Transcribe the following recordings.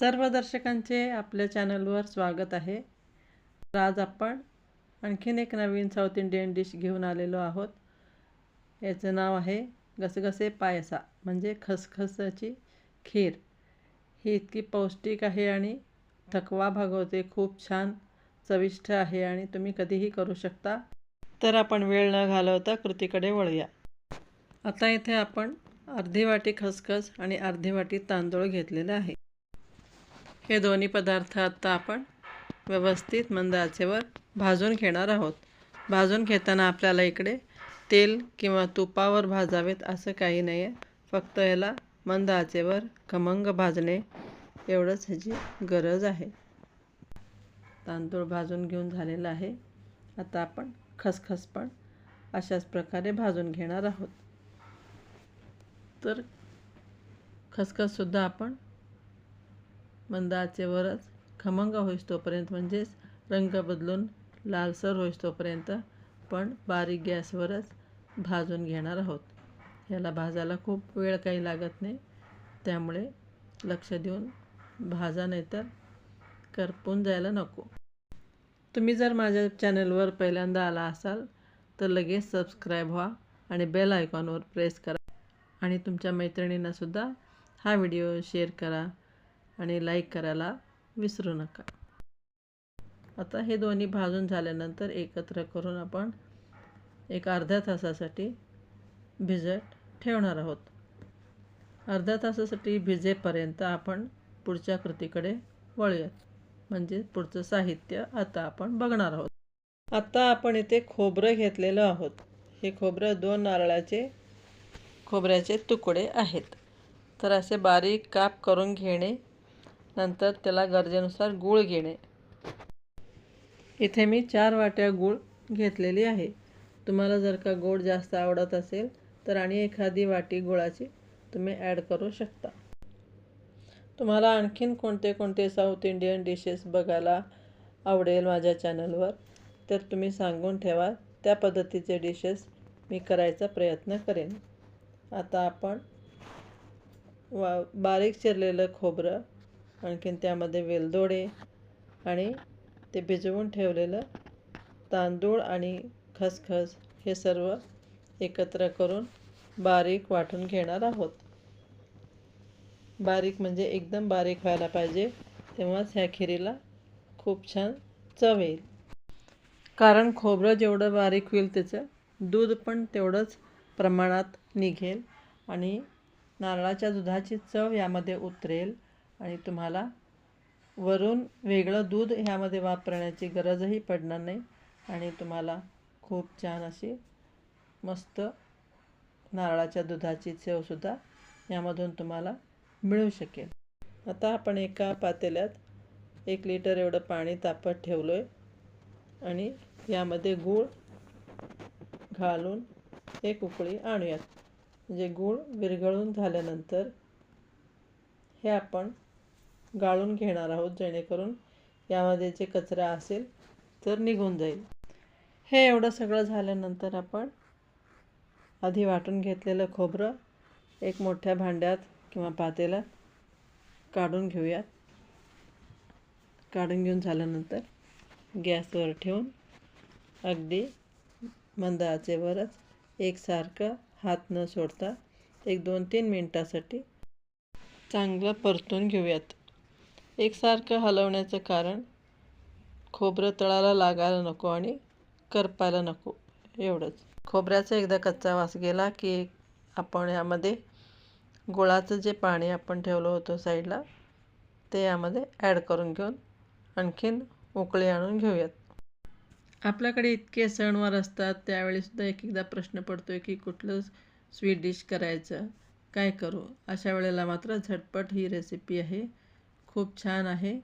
सर्व दर्शकांचे आपल्या चॅनलवर स्वागत आहे. तर आज आपण आणखीन एक नवीन साऊथ इंडियन डिश घेऊन आलेलो आहोत. याचं नाव आहे गसगसे पायसा म्हणजे खसखसाची खीर. ही इतकी पौष्टिक आहे आणि थकवा भागवते खूप छान चविष्ट आहे आणि तुम्ही कधीही करू शकता. तर आपण वेळ न घालवता कृतीकडे वळूया. आता इथे आपण अर्धी वाटी खसखस आणि अर्धी वाटी तांदूळ घेतलेला आहे. हे दोन्ही पदार्थ आता आपण व्यवस्थित मंद आचेवर भाजून घेणार आहोत. भाजून घेताना आपल्याला इकडे तेल किंवा तुपावर भाजावेत असं काही नाही आहे फक्त याला मंद आचेवर खमंग भाजणे एवढंच ह्याची गरज आहे. तांदूळ भाजून घेऊन झालेला आहे. आता आपण खसखस पण अशाच प्रकारे भाजून घेणार आहोत. तर खसखससुद्धा आपण मंद आचेवरच खमंग होईस तोपर्यंत म्हणजेच रंग बदलून लालसर होईस तोपर्यंत पण बारीक गॅसवरच भाजून घेणार आहोत. याला भाजायला खूप वेळ काही लागत नाही. त्यामुळे लक्ष देऊन भाजा नाहीतर करपून जायला नको. तुम्ही जर माझ्या चॅनलवर पहिल्यांदा आला असाल तर लगेच सबस्क्राईब व्हा आणि बेल आयकॉनवर प्रेस करा. आणि तुमच्या मैत्रिणींनासुद्धा हा व्हिडिओ शेअर करा. आणि लाईक करायला विसरू नका. आता हे दोन्ही भाजून झाल्यानंतर एकत्र करून आपण एक अर्ध्या तासासाठी भिजत ठेवणार आहोत. अर्ध्या तासासाठी भिजेपर्यंत आपण पुढच्या कृतीकडे वळूयात. म्हणजे पुढचं साहित्य आता आपण बघणार आहोत. आता आपण इथे खोबरं घेतलेलं आहोत. हे खोबरं दोन नारळाचे खोबऱ्याचे तुकडे आहेत. तर असे बारीक काप करून घेणे नंतर त्याला गरजेनुसार गूळ घेणे. इथे मी चार वाट्या गूळ घेतलेली आहे. तुम्हाला जर का गोड जास्त आवडत असेल तर आणि एखादी वाटी गुळाची तुम्ही ॲड करू शकता. तुम्हाला आणखीन कोणते कोणते साऊथ इंडियन डिशेस बघायला आवडेल माझ्या चॅनलवर तर तुम्ही सांगून ठेवा. त्या पद्धतीचे डिशेस मी करायचा प्रयत्न करेन. आता आपण वा बारीक चिरलेलं खोबरं आणखीन त्यामध्ये वेलदोडे आणि ते भिजवून ठेवलेलं तांदूळ आणि खसखस हे सर्व एकत्र करून बारीक वाटून घेणार आहोत. बारीक म्हणजे एकदम बारीक व्हायला पाहिजे तेव्हाच ह्या खिरीला खूप छान चव येईल. कारण खोबरं जेवढं बारीक होईल त्याचं दूध पण तेवढंच प्रमाणात निघेल आणि नारळाच्या दुधाची चव यामध्ये उतरेल. आणि तुम्हाला वरून वेगळं दूध ह्यामध्ये वापरण्याची गरजही पडणार नाही. आणि तुम्हाला खूप छान अशी मस्त नारळाच्या दुधाची चवसुद्धा यामधून तुम्हाला मिळू शकेल. आता आपण एका पातेल्यात एक लिटर एवढं पाणी तापत ठेवलो आहे आणि यामध्ये गूळ घालून एक उकळी आणूयात. म्हणजे गूळ विरघळून झाल्यानंतर हे आपण गाळून घेणार आहोत जेणेकरून यामध्ये जे कचरा असेल तर निघून जाईल. हे एवढं सगळं झाल्यानंतर आपण आधी वाटून घेतलेलं खोबरं एक मोठ्या भांड्यात किंवा पातेल्यात काढून घेऊयात. काढून घेऊन झाल्यानंतर गॅसवर ठेवून अगदी मंद आचेवरच एकसारखं हात न सोडता एक दोन तीन मिनटासाठी चांगलं परतून घेऊयात. एकसारखं हलवण्याचं कारण खोबरं तळाला लागायला नको आणि करपायला नको एवढंच. खोबऱ्याचा एकदा कच्चा वास गेला की आपण यामध्ये गुळाचं जे पाणी आपण ठेवलं होतं साईडला ते यामध्ये ॲड करून घेऊन आणखीन उकळी आणून घेऊयात. आपल्याकडे इतके सणवार असतात त्यावेळीसुद्धा एक एकदा प्रश्न पडतो आहे की कुठलं स्वीट डिश करायचं काय करू? अशा वेळेला मात्र झटपट ही रेसिपी आहे. खूप छान आहे.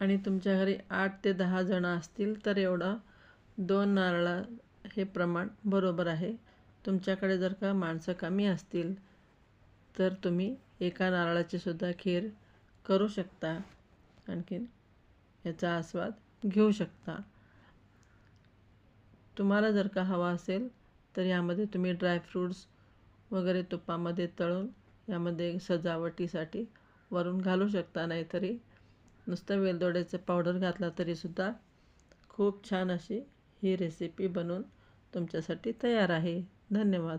आणि तुमच्या घरी आठ ते दहा जणं असतील तर एवढं दोन नारळा हे प्रमाण बरोबर आहे. तुमच्याकडे जर का माणसं कमी असतील तर तुम्ही एका नारळाची सुद्धा खीर करू शकता. आणखीन याचा आस्वाद घेऊ शकता. तुम्हाला जर का हवा असेल तर यामध्ये तुम्ही ड्रायफ्रूट्स वगैरे तुपामध्ये तळून यामध्ये सजावटीसाठी वरून घालू शकता नाहीतरी. नुसतं वेलदोड्याचं पावडर घातला तरीसुद्धा खूप छान अशी ही रेसिपी बनवून तुमच्यासाठी तयार आहे. धन्यवाद.